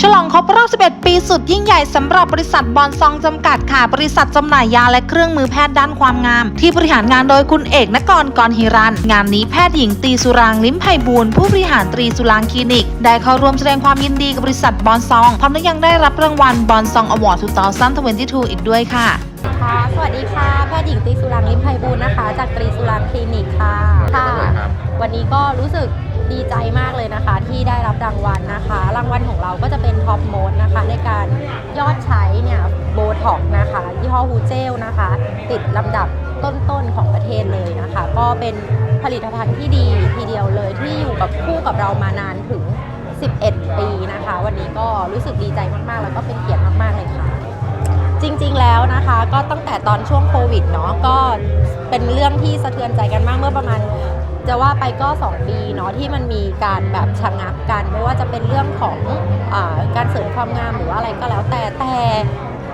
ฉลองครบรอบ 11 ปีสุดยิ่งใหญ่สำหรับบริษัทบอนซองจำกัดค่ะ บริษัทจำหน่ายยาและเครื่องมือแพทย์ด้านความงาม ที่บริหารงานโดยคุณเอกนกรกรฮิรัน งานนี้แพทย์หญิงตรีสุรางลิ้มไพบูลย์ผู้บริหารตรีสุรางคลินิก ได้เข้าร่วมแสดงความยินดีกับบริษัทบอนซองพร้อมทั้งยังได้รับรางวัลบอนซองอวอร์ด2022อีกด้วยค่ะ ค่ะสวัสดีค่ะ แพทย์หญิงตรีสุรางลิมไพบูลย์นะคะ จากตรีสุรางคลินิกค่ะ ค่ะ วันนี้ก็รู้สึก ดีใจมากเลยนะคะ ที่ได้รับรางวัลนะคะ รางวัลของเราก็จะเป็นท็อปโมดนะคะ ในการยอดใช้เนี่ยโบท็อกนะคะยี่ห้อฮูเจลนะคะ ติดลำดับต้นๆของประเทศเลยนะคะ ก็เป็นผลิตภัณฑ์ที่ดีทีเดียวเลยที่อยู่กับคู่กับเรามานานถึง 11 ปีนะคะ วันนี้ก็รู้สึกดีใจมากๆ แล้วก็เป็นเกียรติมากๆเลยค่ะ จริงๆแล้วนะคะก็ตั้งแต่ตอนช่วงโควิดเนาะก็เป็นเรื่องที่สะเทือนใจกันมากเมื่อประมาณ จะว่าไปก็ 2 ปีเนาะที่มันมีการแบบชะงักกันไม่ว่าจะเป็นเรื่องของอการเสริมความงามหรือว่าอะไรก็แล้วแต่แต่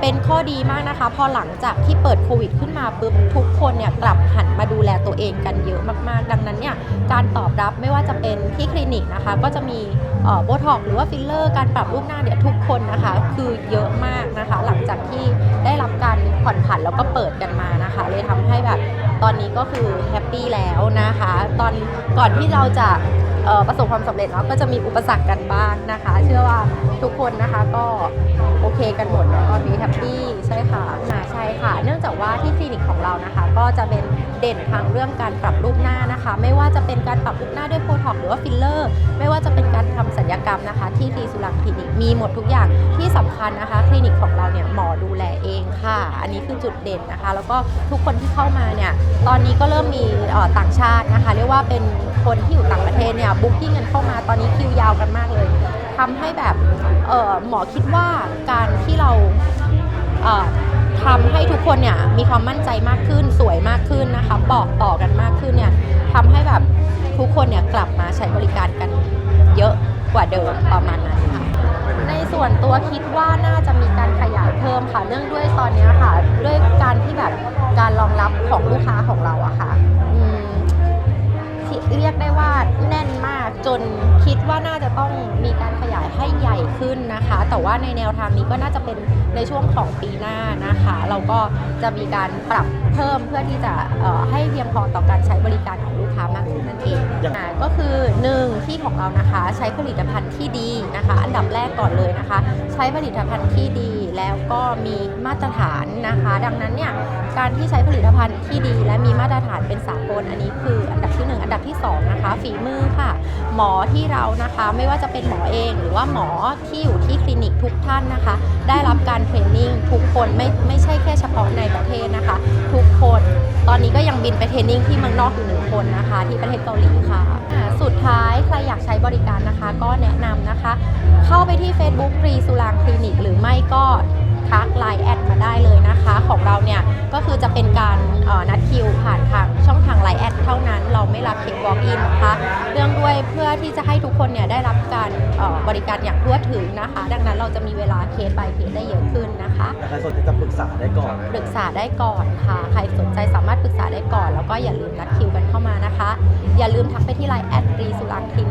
เป็นข้อดีมากนะคะ พอหลังจากที่เปิดโควิดขึ้นมาปุ๊บทุกคนเนี่ยกลับหันมาดูแลตัวเองกันเยอะมากๆ ดังนั้นเนี่ยการตอบรับไม่ว่าจะเป็นที่คลินิกนะคะ ก็จะมีโบท็อกหรือว่าฟิลเลอร์การปรับรูปหน้าเนี่ยทุกคนนะคะ คือเยอะมากนะคะ หลังจากที่ได้รับการผ่อนผันแล้วก็เปิดกันมานะคะ เลยทำให้แบบตอนนี้ก็คือแฮปปี้แล้วนะคะ ตอนก่อนที่เราจะประสบความสำเร็จเนาะก็จะมีอุปสรรคกันบ้างนะคะ เชื่อว่าทุกคนนะคะก็ เคกันหมดแล้วตอนนี้แฮปปี้ใช่ค่ะอ่าใช่ค่ะ เนื่องจากว่าที่คลินิกของเรานะคะ ก็จะเป็นเด่นทางเรื่องการปรับรูปหน้านะคะ ไม่ว่าจะเป็นการปรับรูปหน้าด้วยโบท็อกหรือว่าฟิลเลอร์ ไม่ว่าจะเป็นการทำศัลยกรรมนะคะ ที่ทีสุรังคลินิกมีหมดทุกอย่างที่สำคัญนะคะ คลินิกของเราเนี่ยหมอดูแลเองค่ะ อันนี้คือจุดเด่นนะคะ แล้วก็ทุกคนที่เข้ามาเนี่ยตอนนี้ก็เริ่มมีต่างชาตินะคะ เรียกว่าเป็นคนที่อยู่ต่างประเทศเนี่ยบุ๊กิ้งกันเข้ามาตอนนี้คิวยาวกันมากเลย ทำให้แบบเออหมอคิดว่าการที่เราเอ่อทำให้ทุกคนเนี่ยมีความมั่นใจมากขึ้นสวยมากขึ้นนะคะบอกต่อกันมากขึ้นเนี่ยทำให้แบบทุกคนเนี่ยกลับมาใช้บริการกันเยอะกว่าเดิมประมาณนั้นค่ะในส่วนตัวคิดว่าน่าจะมีการขยายเพิ่มค่ะเนื่องด้วยตอนนี้ค่ะ ด้วยการที่แบบการรองรับของลูกค้าของเราอะค่ะอืมที่เรียกได้ว่าแน่นมากจน ว่าน่าจะต้องมีการขยายให้ใหญ่ขึ้นนะคะ แต่ว่าในแนวทางนี้ก็น่าจะเป็นในช่วงของปีหน้านะคะ เราก็จะมีการปรับเพิ่มเพื่อที่จะเอ่อให้เพียงพอต่อการใช้บริการของลูกค้ามากขึ้นนั่นเองอย่างอ่าก็คือหนึ่งที่ของเรานะคะใช้ผลิตภัณฑ์ที่ดีนะคะ อันดับแรกก่อนเลยนะคะ ใช้ผลิตภัณฑ์ที่ดีแล้วก็มีมาตรฐานนะคะ ดังนั้นเนี่ยการที่ใช้ผลิตภัณฑ์ที่ดี และมีมาตรฐานเป็นสากลอันนี้คืออันดับที่หนึ่งอันดับที่สองนะคะ ฝีมือค่ะ หมอที่เรานะคะ ไม่ว่าจะเป็นหมอเองหรือว่าหมอที่อยู่ที่คลินิกทุกท่านนะคะ ได้รับการเทรนนิ่งทุกคนไม่ไม่ใช่แค่เฉพาะในประเทศนะคะ ทุกคนตอนนี้ก็ยังบินไปเทรนนิ่งที่เมืองนอกอยู่หนึ่งคนนะคะ ที่ประเทศเกาหลีค่ะ สุดท้ายใครอยากใช้บริการนะคะ ก็แนะนำนะคะ เข้าไปที่ Facebook รีสุรางคลินิก หรือไม่ก็ทักไลน์แอดมาได้เลยนะคะ ของเราเนี่ยก็คือจะเป็นการนัดคิวผ่านทางช่องทางไลน์แอดเท่านั้น ที่จะให้ทุกคนเนี่ยได้รับการเอ่อบริการอย่างทั่วถึงนะคะ ดังนั้นเราจะมีเวลาเคส by เคสได้เยอะขึ้นนะคะใครสนใจจะปรึกษาได้ก่อน ปรึกษาได้ก่อนค่ะ ใครสนใจสามารถปรึกษาได้ก่อน แล้วก็อย่าลืมนัดคิวกันเข้ามานะคะ อย่าลืมทักไปที่ไลน์แอดรีสุรังคลิ